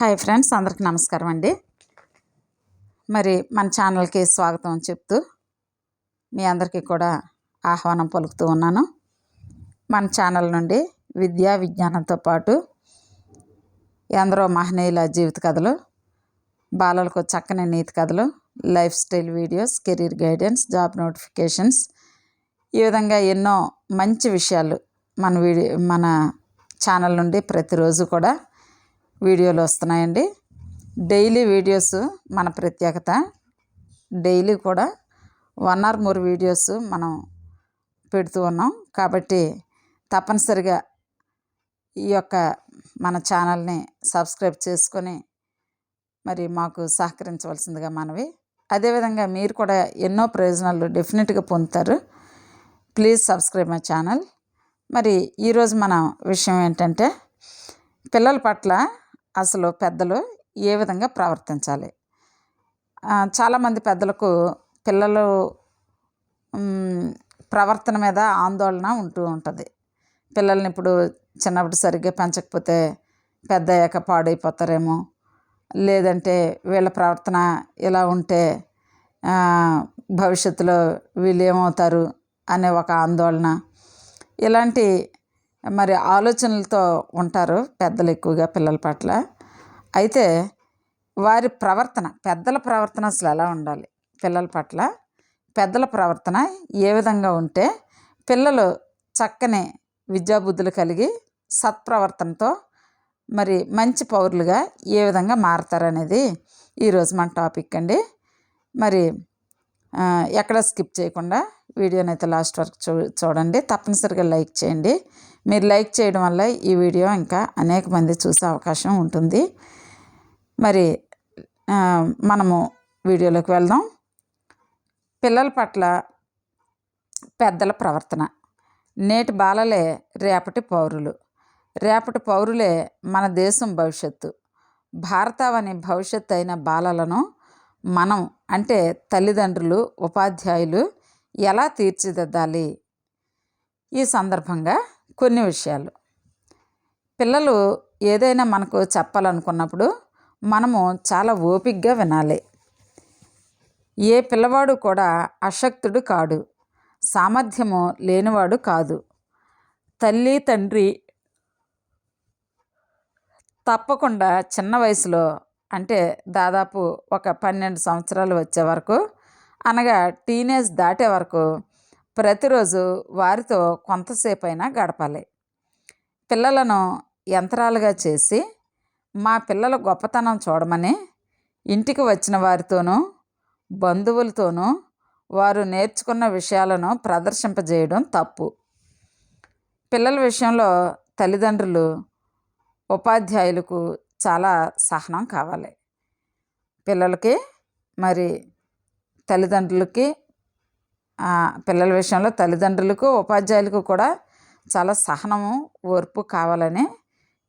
Hi friends అందరికి నమస్కారం అండి. మరి మన ఛానల్కి స్వాగతం చెప్తూ మీ అందరికీ కూడా ఆహ్వానం పలుకుతూ ఉన్నాను. మన ఛానల్ నుండి విద్యా విజ్ఞానంతో పాటు ఎందరో మహనీయుల జీవిత కథలు బాలలకు చక్కని నీతి కథలు lifestyle videos career guidance job notifications ఈ విధంగా ఎన్నో మంచి విషయాలు మన వీడియో మన ఛానల్ నుండి ప్రతిరోజు కూడా వీడియోలు వస్తున్నాయండి. డైలీ వీడియోస్ మన ప్రత్యేకత. డైలీ కూడా వన్ ఆర్ మోర్ వీడియోస్ మనం పెడుతూ ఉన్నాం. కాబట్టి తప్పనిసరిగా ఈ యొక్క మన ఛానల్ని సబ్స్క్రైబ్ చేసుకొని మరి మాకు సహకరించవలసిందిగా మనవి. అదేవిధంగా మీరు కూడా ఎన్నో ప్రయోజనాలు డెఫినెట్గా పొందుతారు. Please subscribe my channel. మరి ఈరోజు మన విషయం ఏంటంటే పిల్లల పట్ల అసలు పెద్దలు ఏ విధంగా ప్రవర్తించాలి? చాలామంది పెద్దలకు పిల్లలు ప్రవర్తన మీద ఆందోళన ఉంటూ ఉంటుంది. పిల్లల్ని ఇప్పుడు చిన్నప్పుడు సరిగ్గా పెంచకపోతే పెద్ద అయ్యాక పాడైపోతారేమో. లేదంటే వీళ్ళ ప్రవర్తన ఇలా ఉంటే భవిష్యత్తులో వీళ్ళు ఏమవుతారు అనే ఒక ఆందోళన. ఇలాంటి మరి ఆలోచనలతో ఉంటారు పెద్దలు ఎక్కువగా పిల్లల పట్ల. అయితే వారి ప్రవర్తన పెద్దల ప్రవర్తన అసలు ఎలా ఉండాలి పిల్లల పట్ల? పెద్దల ప్రవర్తన ఏ విధంగా ఉంటే పిల్లలు చక్కని విద్యాబుద్ధులు కలిగి సత్ప్రవర్తనతో మరి మంచి పౌరులుగా ఏ విధంగా మారతారనేది ఈరోజు మన టాపిక్ అండి. మరి ఎక్కడ స్కిప్ చేయకుండా వీడియోని అయితే లాస్ట్ వరకు చూ చూడండి. తప్పనిసరిగా లైక్ చేయండి. మీరు లైక్ చేయడం వల్ల ఈ వీడియో ఇంకా అనేక మంది చూసే అవకాశం ఉంటుంది. మరి మనము వీడియోలోకి వెళ్దాం. పిల్లల పట్ల పెద్దల ప్రవర్తన. నేటి బాలలే రేపటి పౌరులు. రేపటి పౌరులే మన దేశం భవిష్యత్తు. భారతావని భవిష్యత్తు అయిన బాలలను మనం అంటే తల్లిదండ్రులు ఉపాధ్యాయులు ఎలా తీర్చిదిద్దాలి? ఈ సందర్భంగా కొన్ని విషయాలు. పిల్లలు ఏదైనా మనకు చెప్పాలనుకున్నప్పుడు మనము చాలా ఓపికగా వినాలి. ఏ పిల్లవాడు కూడా అశక్తుడు కాడు. సామర్థ్యము లేనివాడు కాదు. తల్లి తండ్రి తప్పకుండా చిన్న వయసులో అంటే దాదాపు ఒక పన్నెండు సంవత్సరాలు వచ్చే వరకు అనగా టీనేజ్ దాటే వరకు ప్రతిరోజు వారితో కొంతసేపు అయినా గడపాలి. పిల్లలను యంత్రాలుగా చేసి మా పిల్లల గొప్పతనం చూడమని ఇంటికి వచ్చిన వారితోనూ బంధువులతోనూ వారు నేర్చుకున్న విషయాలను ప్రదర్శింపజేయడం తప్పు. పిల్లల విషయంలో తల్లిదండ్రులు ఉపాధ్యాయులకు చాలా సహనం కావాలి. పిల్లలకి మరి తల్లిదండ్రులకి పిల్లల విషయంలో తల్లిదండ్రులకు ఉపాధ్యాయులకు కూడా చాలా సహనము ఓర్పు కావాలని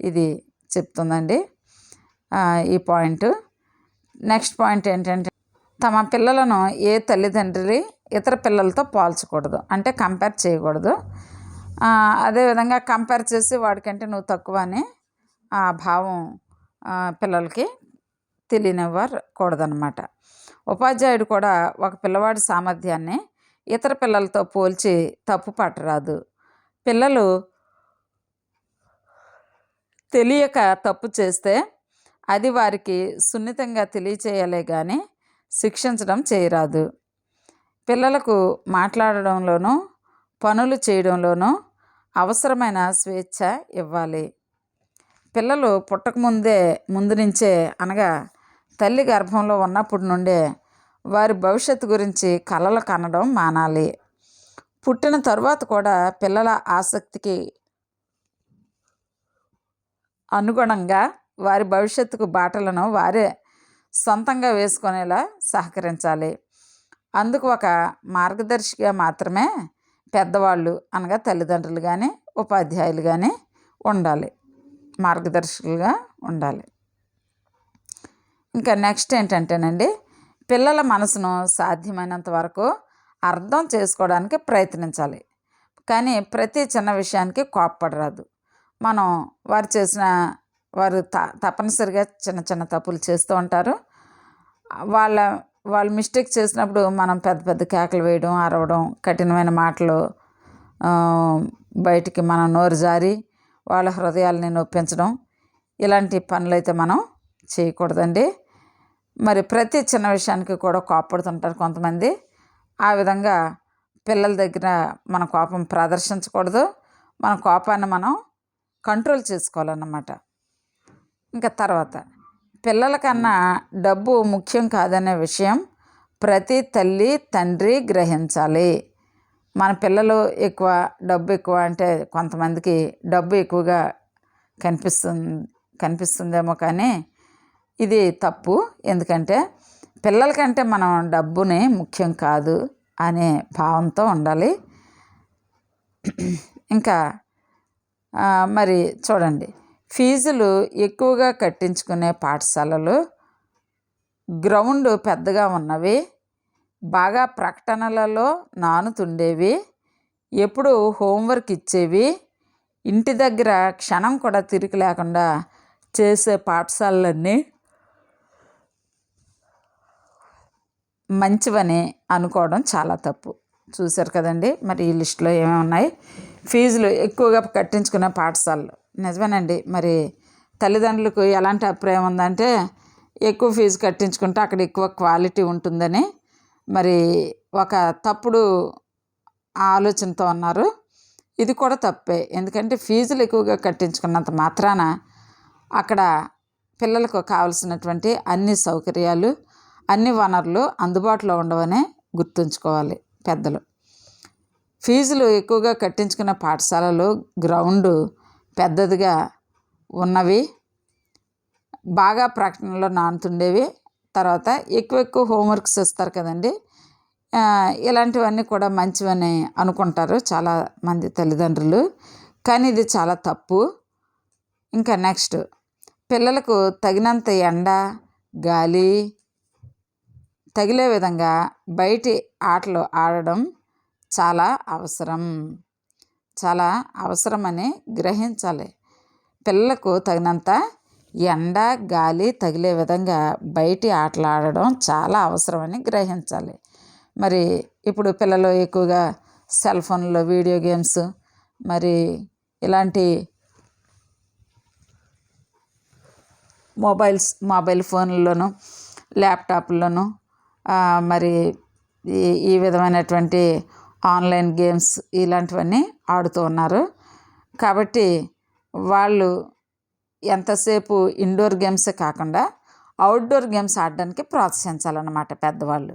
ఇది చెప్తుందండి. ఈ పాయింట్. నెక్స్ట్ పాయింట్ ఏంటంటే తమ పిల్లలను ఏ తల్లిదండ్రి ఇతర పిల్లలతో పోల్చకూడదు అంటే కంపేర్ చేయకూడదు. అదేవిధంగా కంపేర్ చేసి వాడికంటే నువ్వు తక్కువ అని ఆ భావం పిల్లలకి పిల్లలకి తెలియనివ్వకూడదనమాట ఉపాధ్యాయుడు కూడా ఒక పిల్లవాడి సామర్థ్యాన్ని ఇతర పిల్లలతో పోల్చి తప్పు పట్టరాదు. పిల్లలు తెలియక తప్పు చేస్తే అది వారికి సున్నితంగా తెలియచేయాలే కానీ శిక్షించడం చేయరాదు. పిల్లలకు మాట్లాడడంలోనూ పనులు చేయడంలోనూ అవసరమైన స్వేచ్ఛ ఇవ్వాలి. పిల్లలు పుట్టకముందే ముందు నుంచే అనగా తల్లి గర్భంలో ఉన్నప్పటి నుండే వారి భవిష్యత్తు గురించి కలలు కనడం మానాలి. పుట్టిన తరువాత కూడా పిల్లల ఆసక్తికి అనుగుణంగా వారి భవిష్యత్తుకు బాటలను వారే సొంతంగా వేసుకునేలా సహకరించాలి. అందుకు ఒక మార్గదర్శిగా మాత్రమే పెద్దవాళ్ళు అనగా తల్లిదండ్రులు కానీ ఉపాధ్యాయులు కానీ ఉండాలి. మార్గదర్శకులుగా ఉండాలి. ఇంకా నెక్స్ట్ ఏంటంటేనండి పిల్లల మనసును సాధ్యమైనంత వరకు అర్థం చేసుకోవడానికి ప్రయత్నించాలి. కానీ ప్రతి చిన్న విషయానికి కోప్పడరాదు. మనం వారు చేసిన వారు త తప్పనిసరిగా చిన్న చిన్న తప్పులు చేస్తూ ఉంటారు. వాళ్ళ వాళ్ళు మిస్టేక్ చేసినప్పుడు మనం పెద్ద పెద్ద కేకలు వేయడం అరవడం కఠినమైన మాటలు బయటికి మనం నోరు జారి వాళ్ళ హృదయాల్ని నొప్పించడం ఇలాంటి పనులైతే మనం చేయకూడదండి. మరి ప్రతి చిన్న విషయానికి కూడా కోపడుతుంటారు కొంతమంది. ఆ విధంగా పిల్లల దగ్గర మన కోపం ప్రదర్శించకూడదు. మన కోపాన్ని మనం కంట్రోల్ చేసుకోవాలన్నమాట. ఇంకా తర్వాత పిల్లల కన్నా డబ్బు ముఖ్యం కాదనే విషయం ప్రతి తల్లి తండ్రి గ్రహించాలి. మన పిల్లలు ఎక్కువ డబ్బు ఎక్కువ అంటే కొంతమందికి డబ్బు ఎక్కువగా కనిపిస్తుంది కనిపిస్తుందేమో కానీ ఇది తప్పు. ఎందుకంటే పిల్లలకంటే మనం డబ్బుని ముఖ్యం కాదు అనే భావంతో ఉండాలి. ఇంకా మరి చూడండి. ఫీజులు ఎక్కువగా కట్టించుకునే పాఠశాలలు గ్రౌండ్ పెద్దగా ఉన్నవి బాగా ప్రకటనలలో నానుతుండేవి ఎప్పుడు హోంవర్క్ ఇచ్చేవి ఇంటి దగ్గర క్షణం కూడా తిరిగి లేకుండా చేసే పాఠశాలలన్నీ మంచివని అనుకోవడం చాలా తప్పు. చూశారు కదండి మరి ఈ లిస్టులో ఏమేమి ఉన్నాయి? ఫీజులు ఎక్కువగా కట్టించుకునే పాఠశాలలు. నిజమేనండి మరి తల్లిదండ్రులకు ఎలాంటి అభిప్రాయం ఉందంటే ఎక్కువ ఫీజు కట్టించుకుంటే అక్కడ ఎక్కువ క్వాలిటీ ఉంటుందని మరి ఒక తప్పుడు ఆలోచనతో ఉన్నారు. ఇది కూడా తప్పే. ఎందుకంటే ఫీజులు ఎక్కువగా కట్టించుకున్నంత మాత్రాన అక్కడ పిల్లలకు కావలసినటువంటి అన్ని సౌకర్యాలు అన్ని వనరులు అందుబాటులో ఉండవనే గుర్తుంచుకోవాలి పెద్దలు. ఫీజులు ఎక్కువగా కట్టించుకున్న పాఠశాలలు గ్రౌండ్ పెద్దదిగా ఉన్నవి బాగా ప్రకటనలో నానుతుండేవి తర్వాత ఎక్కువ ఎక్కువ హోంవర్క్స్ ఇస్తారు కదండి. ఇలాంటివన్నీ కూడా మంచివని అనుకుంటారు చాలా మంది తల్లిదండ్రులు. కానీ ఇది చాలా తప్పు. ఇంకా నెక్స్ట్ పిల్లలకు తగినంత ఎండ గాలి తగిలే విధంగా బయటి ఆటలు ఆడడం చాలా అవసరం. చాలా అవసరమని గ్రహించాలి. పిల్లలకు తగినంత ఎండ గాలి తగిలే విధంగా బయటి ఆటలు ఆడడం చాలా అవసరమని గ్రహించాలి. మరి ఇప్పుడు పిల్లలు ఎక్కువగా సెల్ ఫోన్లో వీడియో గేమ్స్ మరి ఇలాంటి మొబైల్స్ మొబైల్ ఫోన్లలోను ల్యాప్టాప్లోను మరి ఈ ఈ విధమైనటువంటి ఆన్లైన్ గేమ్స్ ఇలాంటివన్నీ ఆడుతూ ఉన్నారు. కాబట్టి వాళ్ళు ఎంతసేపు ఇండోర్ గేమ్సే కాకుండా అవుట్డోర్ గేమ్స్ ఆడడానికి ప్రోత్సహించాలన్నమాట పెద్దవాళ్ళు.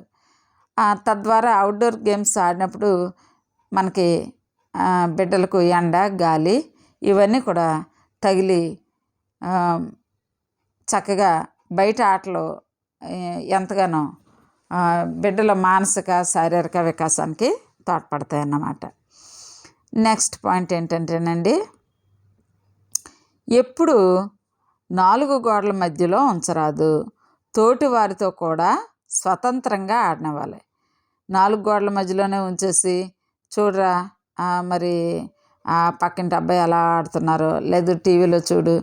తద్వారా అవుట్డోర్ గేమ్స్ ఆడినప్పుడు మనకి బిడ్డలకు ఎండ గాలి ఇవన్నీ కూడా తగిలి చక్కగా బయట ఆటలు ఎంతగానో బిడ్డల మానసిక శారీరక వికాసానికి తోడ్పడతాయి అన్నమాట. నెక్స్ట్ పాయింట్ ఏంటంటేనండి ఎప్పుడు నాలుగు గోడల మధ్యలో ఉంచరాదు. తోటి వారితో కూడా స్వతంత్రంగా ఆడనివ్వాలి నాలుగు గోడల మధ్యలోనే ఉంచేసి చూడరా మరి ఆ పక్కింటి అబ్బాయి ఎలా ఆడుతున్నారో లేదు టీవీలో చూడు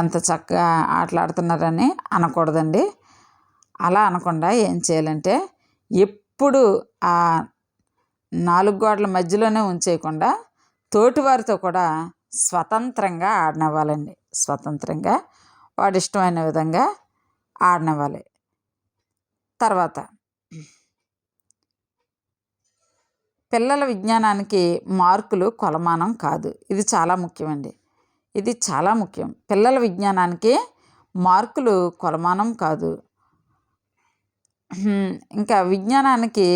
ఎంత చక్కగా ఆటలాడుతున్నారని అనకూడదండి. అలా అనకుండా ఏం చేయాలంటే ఎప్పుడు ఆ నాలుగు గోడల మధ్యలోనే ఉంచేయకుండా తోటివారితో కూడా స్వతంత్రంగా ఆడనివ్వాలండి. స్వతంత్రంగా వాడి ఇష్టమైన విధంగా ఆడనివ్వాలి. తర్వాత పిల్లల విజ్ఞానానికి మార్కులు కొలమానం కాదు. ఇది చాలా ముఖ్యమండి. ఇది చాలా ముఖ్యం. పిల్లల విజ్ఞానానికి మార్కులు కొలమానం కాదు. ఇంకా విజ్ఞానానికి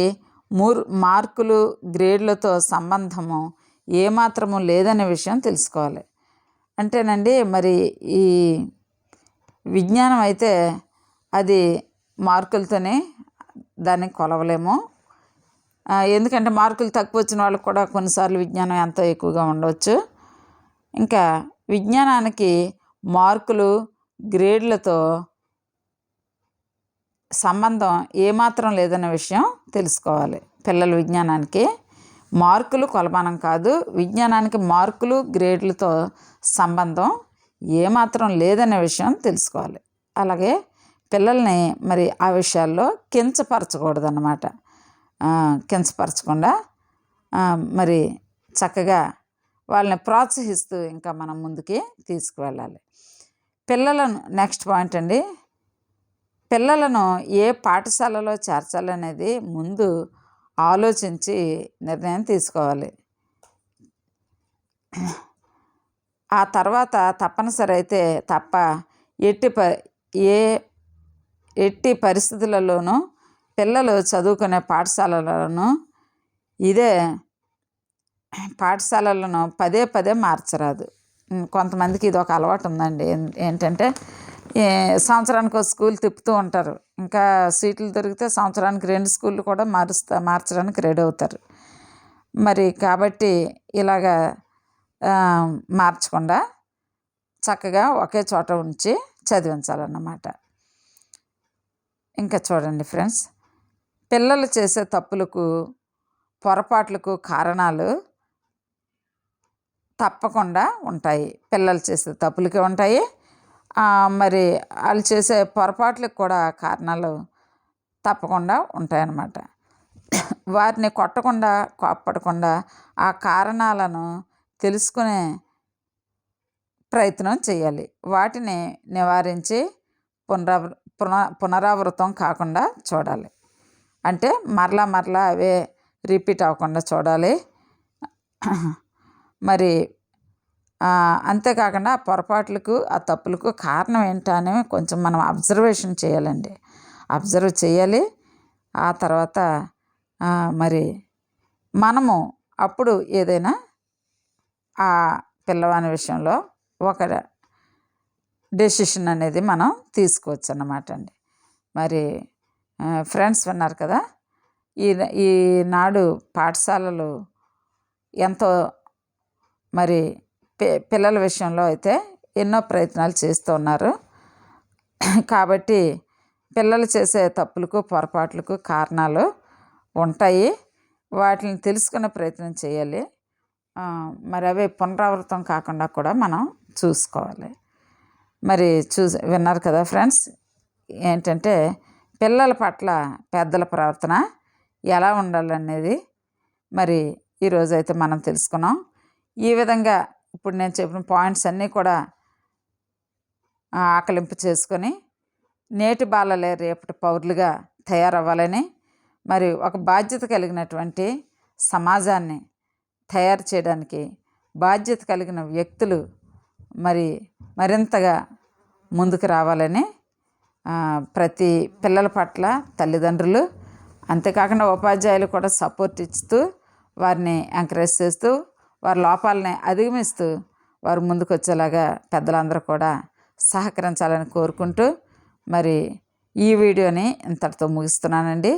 మూర్ మార్కులు గ్రేడ్లతో సంబంధము ఏమాత్రము లేదనే విషయం తెలుసుకోవాలి. అంటేనండి మరి ఈ విజ్ఞానం అయితే అది మార్కులతోనే దాన్ని కొలవలేము. ఎందుకంటే మార్కులు తక్కువ వచ్చిన వాళ్ళకి కూడా కొన్నిసార్లు విజ్ఞానం ఎంతో ఎక్కువగా ఉండవచ్చు. ఇంకా విజ్ఞానానికి మార్కులు గ్రేడ్లతో సంబంధం ఏమాత్రం లేదన్న విషయం తెలుసుకోవాలి. పిల్లల విజ్ఞానానికి మార్కులు కొలమానం కాదు. విజ్ఞానానికి మార్కులు గ్రేడ్లతో సంబంధం ఏమాత్రం లేదనే విషయం తెలుసుకోవాలి. అలాగే పిల్లల్ని మరి ఆ విషయాల్లో కించపరచకూడదన్నమాట. కించపరచకుండా మరి చక్కగా వాళ్ళని ప్రోత్సహిస్తూ ఇంకా మనం ముందుకి తీసుకువెళ్ళాలి. పిల్లలను నెక్స్ట్ పాయింట్ అండి పిల్లలను ఏ పాఠశాలలో చేర్చాలనేది ముందు ఆలోచించి నిర్ణయం తీసుకోవాలి. ఆ తర్వాత తప్పనిసరి అయితే తప్ప ఎట్టి ప ఏ ఎట్టి పరిస్థితులలోనూ పిల్లలు చదువుకునే పాఠశాలలను ఇదే పాఠశాలలను పదే పదే మార్చరాదు. కొంతమందికి ఇది ఒక అలవాటు ఉందండి. ఏంటంటే సంవత్సరానికి ఒక స్కూల్ తిప్పుతూ ఉంటారు. ఇంకా సీట్లు దొరికితే సంవత్సరానికి రెండు స్కూళ్ళు కూడా మారుస్తా మార్చడానికి రెడీ అవుతారు. మరి కాబట్టి ఇలాగా మార్చకుండా చక్కగా ఒకే చోట ఉంచి చదివించాలన్నమాట. ఇంకా చూడండి ఫ్రెండ్స్ పిల్లలు చేసే తప్పులకు పొరపాట్లకు కారణాలు తప్పకుండా ఉంటాయి. పిల్లలు చేసే తప్పులకి ఉంటాయి. మరి వాళ్ళు చేసే పొరపాట్లకు కూడా కారణాలు తప్పకుండా ఉంటాయన్నమాట. వారిని కొట్టకుండా కోప్పడకుండా ఆ కారణాలను తెలుసుకునే ప్రయత్నం చేయాలి. వాటిని నివారించి పునరావృ పున పునరావృతం కాకుండా చూడాలి. అంటే మరలా మరలా అవే రిపీట్ అవ్వకుండా చూడాలి. మరి అంతేకాకుండా ఆ పొరపాట్లకు ఆ తప్పులకు కారణం ఏంటని కొంచెం మనం అబ్జర్వేషన్ చేయాలండి. అబ్జర్వ్ చేయాలి. ఆ తర్వాత మరి మనము అప్పుడు ఏదైనా ఆ పిల్లవాని విషయంలో ఒక డెసిషన్ అనేది మనం తీసుకోవచ్చు అన్నమాట అండి. మరి ఫ్రెండ్స్ విన్నారు కదా ఈ ఈనాడు పాఠశాలలు ఎంతో మరి పిల్లల విషయంలో అయితే ఎన్నో ప్రయత్నాలు చేస్తూ ఉన్నారు కాబట్టి పిల్లలు చేసే తప్పులకు పొరపాట్లకు కారణాలు ఉంటాయి. వాటిని తెలుసుకునే ప్రయత్నం చేయాలి. మరి అవి పునరావృతం కాకుండా కూడా మనం చూసుకోవాలి. మరి చూ విన్నారు కదా ఫ్రెండ్స్ ఏంటంటే పిల్లల పట్ల పెద్దల ప్రవర్తన ఎలా ఉండాలనేది మరి ఈరోజు అయితే మనం తెలుసుకున్నాం. ఈ విధంగా ఇప్పుడు నేను చెప్పిన పాయింట్స్ అన్నీ కూడా ఆకలింపు చేసుకొని నేటి బాలలే రేపటి పౌరులుగా తయారవ్వాలని మరి ఒక బాధ్యత కలిగినటువంటి సమాజాన్ని తయారు చేయడానికి బాధ్యత కలిగిన వ్యక్తులు మరి మరింతగా ముందుకు రావాలని ప్రతి పిల్లల పట్ల తల్లిదండ్రులు అంతేకాకుండా ఉపాధ్యాయులు కూడా సపోర్ట్ ఇస్తూ వారిని ఎంకరేజ్ చేస్తూ వారి లోపాలని అధిగమిస్తూ వారు ముందుకు వచ్చేలాగా పెద్దలందరూ కూడా సహకరించాలని కోరుకుంటూ మరి ఈ వీడియోని ఇంతటితో ముగిస్తున్నానండి.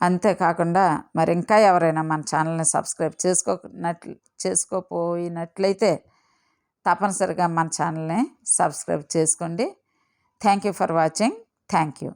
అంతేకాకుండా మరి ఇంకా ఎవరైనా మన ఛానల్ని సబ్స్క్రైబ్ చేసుకోనట్లు చేసుకోపోయినట్లయితే తప్పనిసరిగా మన ఛానల్ని సబ్స్క్రైబ్ చేసుకోండి. Thank you for watching. Thank you.